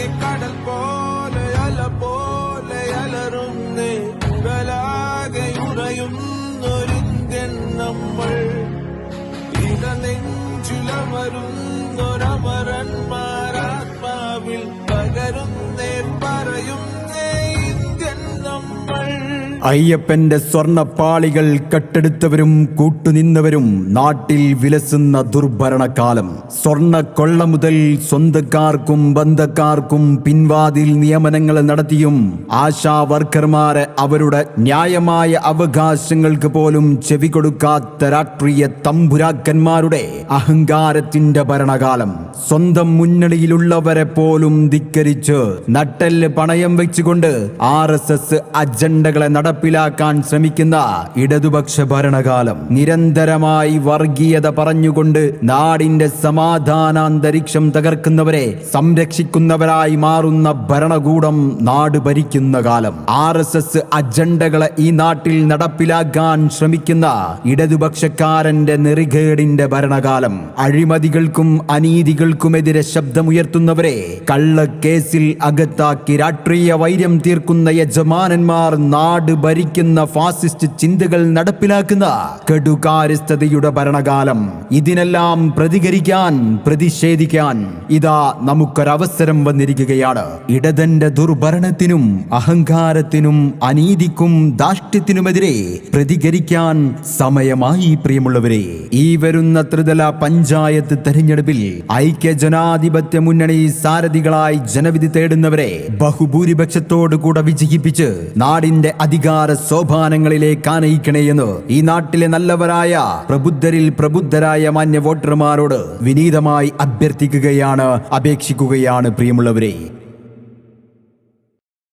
ആകെ കടൽ പോലെ അല പോലെ അലറുന്നേ. ഉടലാകെ ഉറയുന്നൊരിന്ത്യൻ നമ്മൾ. ഇടനെഞ്ചിലമരുന്നൊരമരന്മാരാത്മാവിൽ അയ്യപ്പന്റെ സ്വർണപ്പാളികൾ കെട്ടെടുത്തവരും കൂട്ടുനിന്നവരും നാട്ടിൽ വിലസുന്ന ദുർഭരണകാലം. സ്വർണ കൊള്ള മുതൽ സ്വന്തക്കാർക്കും ബന്ധക്കാർക്കും പിൻവാതിൽ നിയമനങ്ങൾ നടത്തിയും ആശാ വർക്കർമാരെ അവരുടെ ന്യായമായ അവകാശങ്ങൾക്ക് പോലും ചെവി കൊടുക്കാത്ത രാഷ്ട്രീയ തമ്പുരാക്കന്മാരുടെ അഹങ്കാരത്തിന്റെ ഭരണകാലം. സ്വന്തം മുന്നണിയിലുള്ളവരെ പോലും ധിക്കരിച്ച് നട്ടെല്ല് പണയം വെച്ചുകൊണ്ട് ആർ എസ് എസ് അജണ്ടകളെ നടപ്പിലാക്കാൻ ശ്രമിക്കുന്ന ഇടതുപക്ഷ ഭരണകാലം നിരന്തരമായി വർഗീയത പറഞ്ഞുകൊണ്ട് നാടിന്റെ സമാധാനാന്തരീക്ഷം തകർക്കുന്നവരെ സംരക്ഷിക്കുന്നവരായി മാറുന്ന ഭരണകൂടം നാട് ഭരിക്കുന്ന കാലം. ആർ എസ് എസ് അജണ്ടകളെ ഈ നാട്ടിൽ നടപ്പിലാക്കാൻ ശ്രമിക്കുന്ന ഇടതുപക്ഷക്കാരന്റെ നെറികേടിന്റെ ഭരണകാലം. അഴിമതികൾക്കും അനീതികൾക്കുമെതിരെ ശബ്ദമുയർത്തുന്നവരെ കള്ളക്കേസിൽ അകത്താക്കി രാഷ്ട്രീയ വൈര്യം തീർക്കുന്ന യജമാനന്മാർ നാട് ഭരിക്കുന്ന ഫാസിസ്റ്റ് ചിന്തകൾ നടപ്പിലാക്കുന്ന കടുകാരിസ്ഥതയുടെ ഭരണകാലം. ഇതിനെല്ലാം പ്രതികരിക്കാൻ പ്രതിഷേധിക്കാൻ ഇതാ നമുക്കൊരവസരം വന്നിരിക്കുകയാണ്. ഇടതന്റെ ദുർഭരണത്തിനും അഹങ്കാരത്തിനും അനീതിക്കും ദാഷ്ട്യത്തിനുമെതിരെ പ്രതികരിക്കാൻ സമയമായി പ്രിയമുള്ളവരെ. ഈ വരുന്ന ത്രിതല പഞ്ചായത്ത് തെരഞ്ഞെടുപ്പിൽ ഐക്യ ജനാധിപത്യ മുന്നണി സാരഥികളായി ജനവിധി തേടുന്നവരെ ബഹുഭൂരിപക്ഷത്തോടു കൂടെ വിജയിപ്പിച്ച് നാടിന്റെ അധികാര സോപാനങ്ങളിലേക്ക് ആനയിക്കണേ എന്ന് ഈ നാട്ടിലെ നല്ലവരായ പ്രബുദ്ധരിൽ പ്രബുദ്ധരായ മാന്യ വോട്ടർമാരോട് വിനീതമായി അഭ്യർത്ഥിക്കുകയാണ് അപേക്ഷിക്കുകയാണ് പ്രിയമുള്ളവരെ.